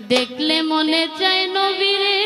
দেখলে মনে চায় নবীরে।